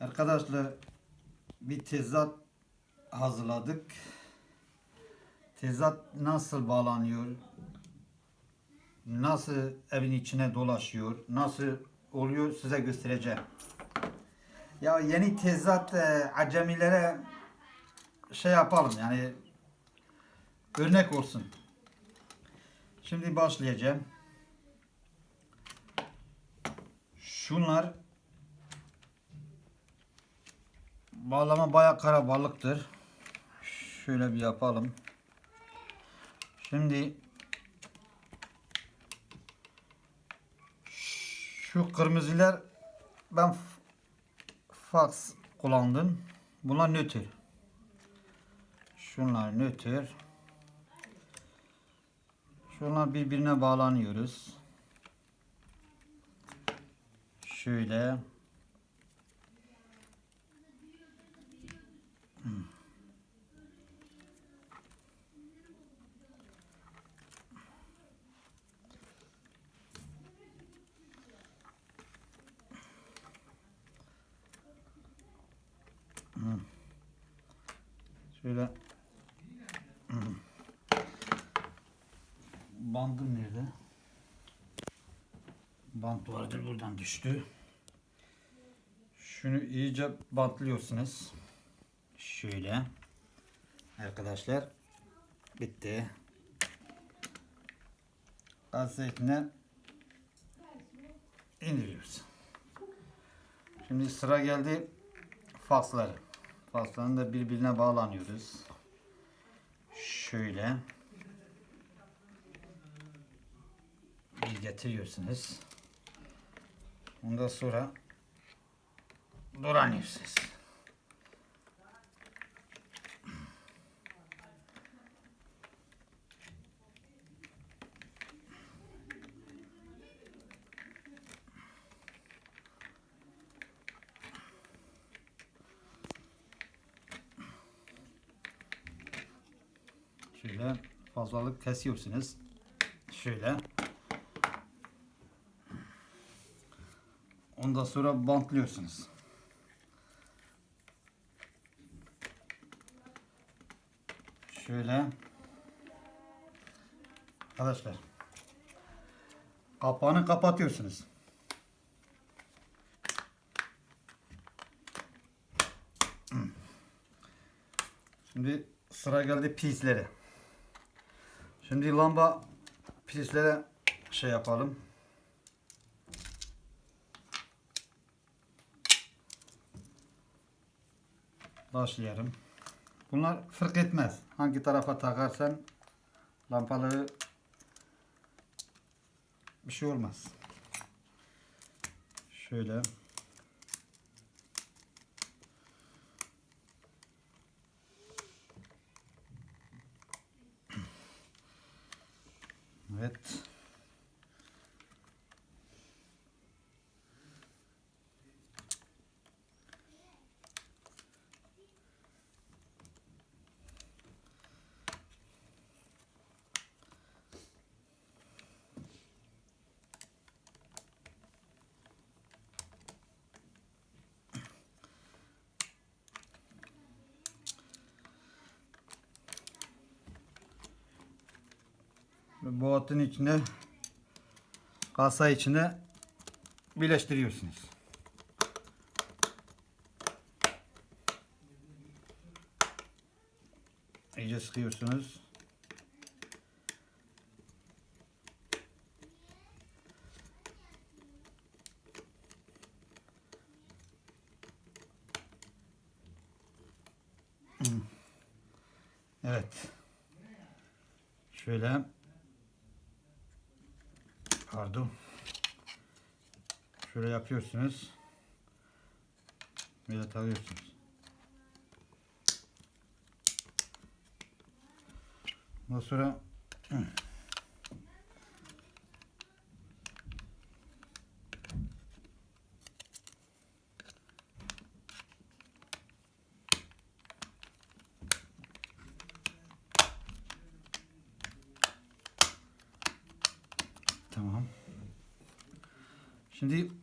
Arkadaşlar bir tezat hazırladık. Tezat nasıl bağlanıyor? Nasıl evin içine dolaşıyor? Nasıl oluyor size göstereceğim. Ya yeni tezat e, acemilere şey yapalım yani örnek olsun. Şimdi başlayacağım. Şunlar bağlama bayağı karabalıktır. Şöyle bir yapalım. Şimdi şu kırmızılar ben fax kullandım. Bunlar nötr. Şunlar nötr. Şunlar birbirine bağlanıyoruz. Şöyle. Şöyle. Bandım nerede? Bant vardır buradan düştü. Şunu iyice bantlıyorsunuz. Şöyle. Arkadaşlar. Bitti. Gazetine indiriyoruz. Şimdi sıra geldi faksları. Fakslarını da birbirine bağlanıyoruz. Şöyle. Bir getiriyorsunuz. Ondan sonra dolanıyorsunuz. Şöyle fazlalık kesiyorsunuz. Şöyle. Ondan sonra bantlıyorsunuz. Şöyle. Arkadaşlar. Kapağını kapatıyorsunuz. Şimdi sıra geldi pislere. Şimdi lamba pislere şey yapalım. Başlayalım. Bunlar fark etmez. Hangi tarafa takarsan lampaları bir şey olmaz. Şöyle. Evet. Bu içine kasa içine birleştiriyorsunuz. İyice sıkıyorsunuz. Hmm. Evet. Şöyle Pardon. Şöyle yapıyorsunuz. Böyle tarıyorsunuz. Ondan sonra. Tamam. Şimdi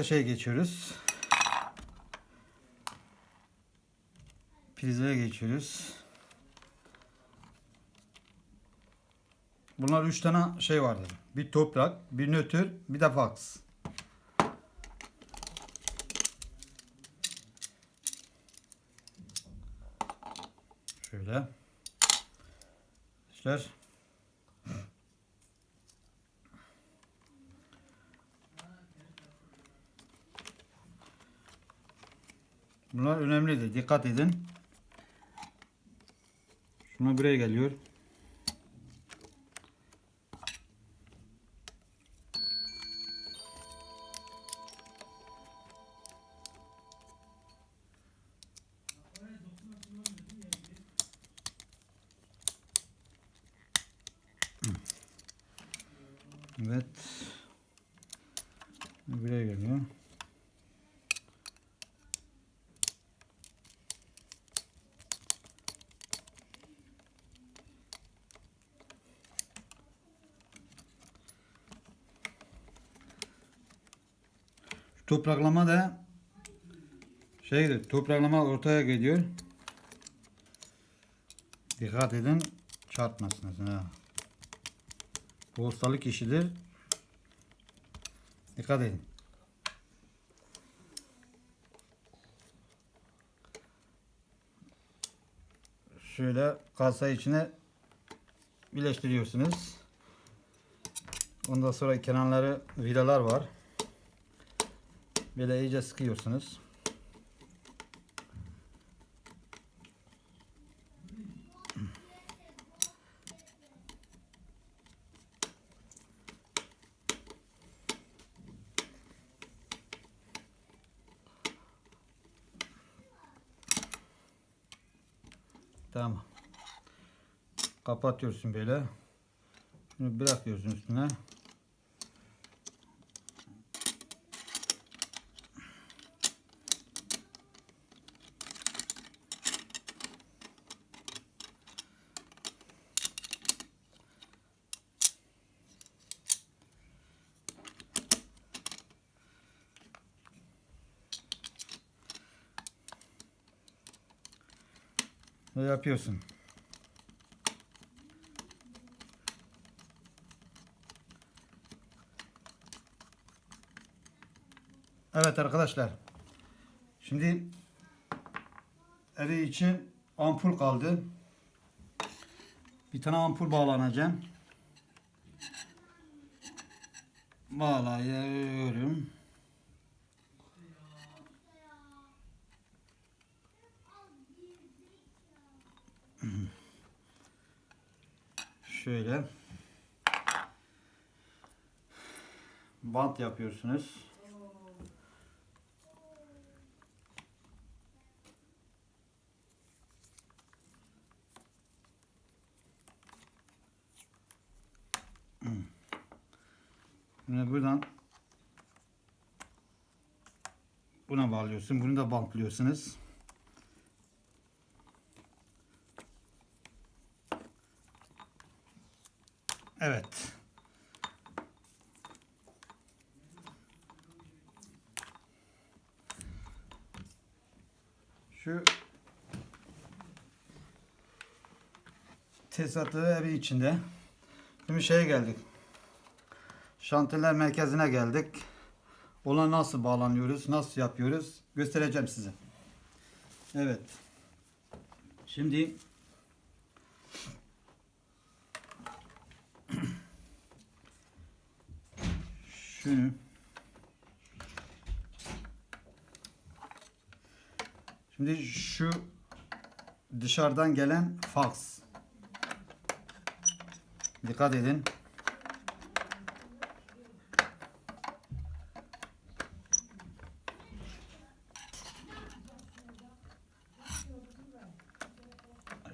şey geçiyoruz. Prizlere geçiyoruz. Bunlar üç tane şey vardır. Bir toprak, bir nötr, bir de fax. Şöyle. İşler. Bunlar önemlidir. Dikkat edin. Şuna buraya geliyor. Topraklama da şeydir. Topraklama ortaya geliyor. Dikkat edin çarpmasınız ha. Bu ustalık işidir. Dikkat edin. Şöyle kasa içine birleştiriyorsunuz. Ondan sonra kenarları vidalar var. Böyle iyice sıkıyorsunuz. Tamam. Kapatıyorsun böyle. Bunu bırakıyorsun üstüne. Ve yapıyorsun. Evet arkadaşlar. Şimdi evi için ampul kaldı. Bir tane ampul bağlanacağım. Bağlayıyorum. Şöyle. Bant yapıyorsunuz. Şimdi buradan buna bağlıyorsun. Bunu da bantlıyorsunuz. Evet. Şu tesisatı evi içinde. Şimdi şeye geldik. Şantiler merkezine geldik. Ona nasıl bağlanıyoruz, nasıl yapıyoruz göstereceğim size. Evet. Şimdi şunu Şimdi şu dışarıdan gelen fax. Dikkat edin.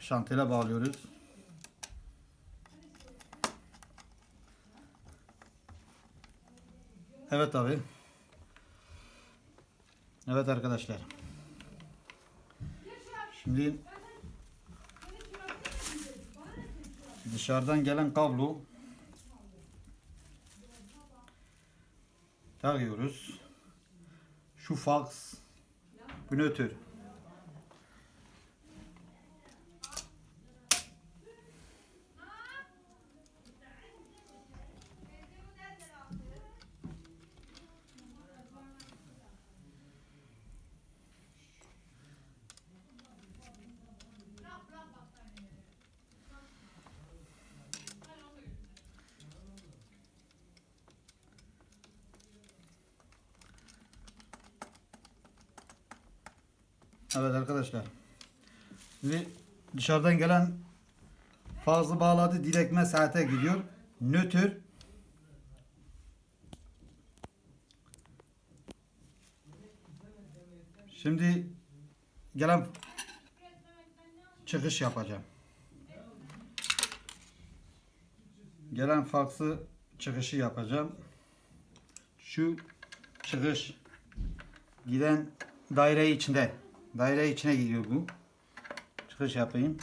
Şantele bağlıyoruz. Evet abi. Evet arkadaşlar. Şimdi dışarıdan gelen kablo takıyoruz. Şu. Bu nötr. Evet arkadaşlar. Şimdi dışarıdan gelen fazla bağladı direktme saate gidiyor. Nötr Şimdi gelen çıkış yapacağım. Gelen faksı çıkışı yapacağım. Şu çıkış giden daire içinde. Daire içine giriyor bu. Çıkış yapayım.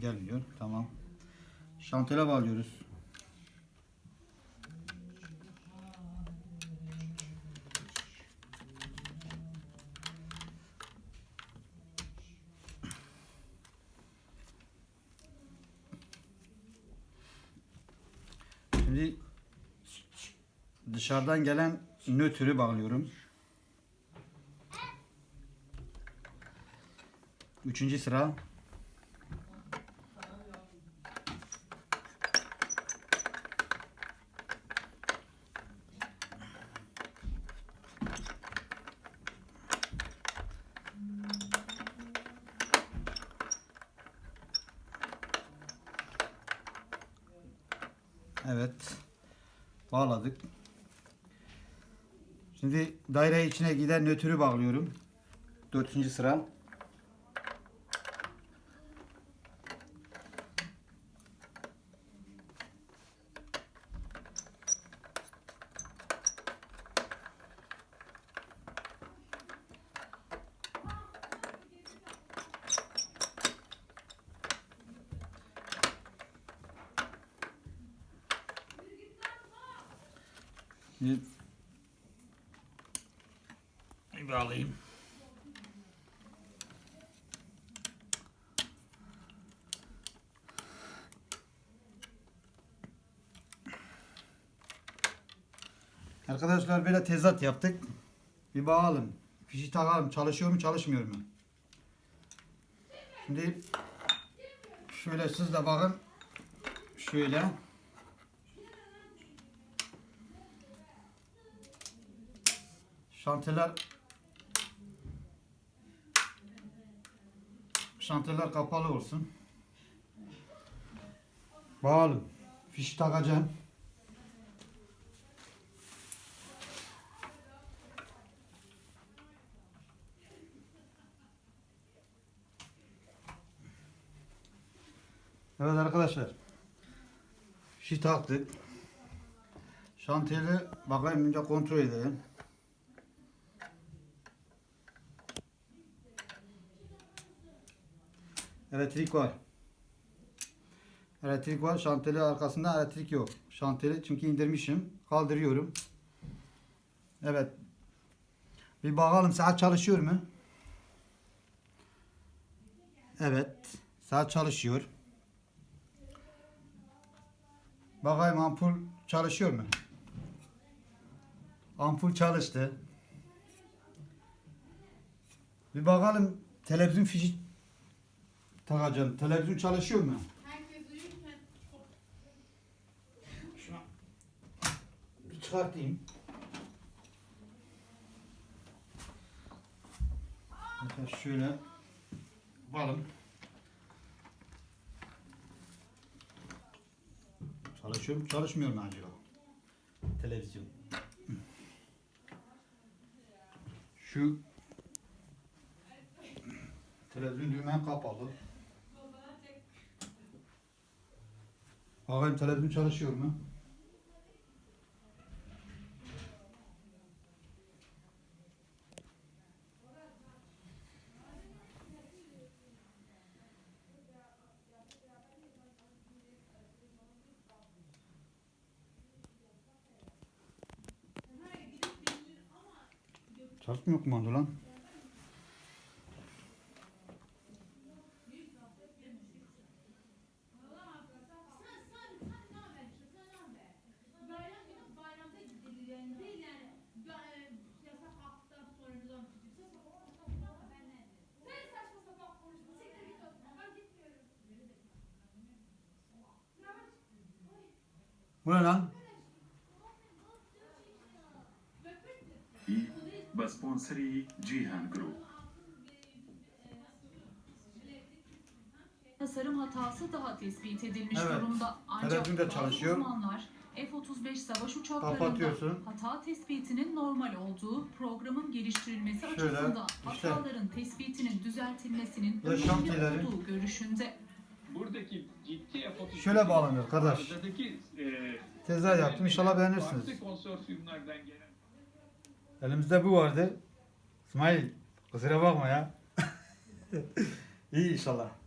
Gelmiyor. Tamam. Şantele bağlıyoruz. Şimdi dışarıdan gelen nötrü bağlıyorum. Üçüncü sıra. Evet. Bağladık. Daire içine giden nötrü bağlıyorum. Dördüncü sıra. Bir, bir bağlayayım. Arkadaşlar böyle tezat yaptık. Bir bakalım. Fişi takalım. Çalışıyor mu çalışmıyor mu? Şimdi şöyle siz de bakın. Şöyle. Şanteler şanteler kapalı olsun. Bağlı. Fiş takacağım. Evet arkadaşlar. Fişi taktık. Şantiyeli bakayım önce kontrol edelim. Elektrik var. Elektrik var. Şanteli arkasında elektrik yok. Şanteli çünkü indirmişim. Kaldırıyorum. Evet. Bir bakalım saat çalışıyor mu? Evet. Saat çalışıyor. Bakayım ampul çalışıyor mu? Ampul çalıştı. Bir bakalım televizyon fişi takacağım. Televizyon çalışıyor mu? Şunu bir çıkartayım. Mesela şöyle yapalım. Çalışıyor mu? Çalışmıyor mu acaba? Televizyon. Şu televizyon düğmen kapalı. Bakayım televizyon çalışıyor mu? Çalışmıyor kumanda lan. bayramda gidilir yani değil yani. Ya- e, Yasak hafta sonradan çıkacaksa ben ne? Sen saçma sapan konuşma. Siktir git o zaman. Ben gitmiyorum. Bu ne lan? sponsori Cihan Group. Tasarım hatası daha tespit edilmiş Evet, durumda. Ancak hedefinde çalışıyor. uzmanlar F-35 savaş uçaklarında hata tespitinin normal olduğu programın geliştirilmesi Şöyle, açısından işte. hataların tespitinin düzeltilmesinin önemli olduğu görüşünde. Buradaki ciddi yapıtı... Şöyle bağlanıyor, kardeş. Aradaki, Tezler e, yaptım. İnşallah beğenirsiniz. Farklı konsorsiyumlardan gelen Elimizde bu vardı. İsmail kusura bakma ya. İyi inşallah.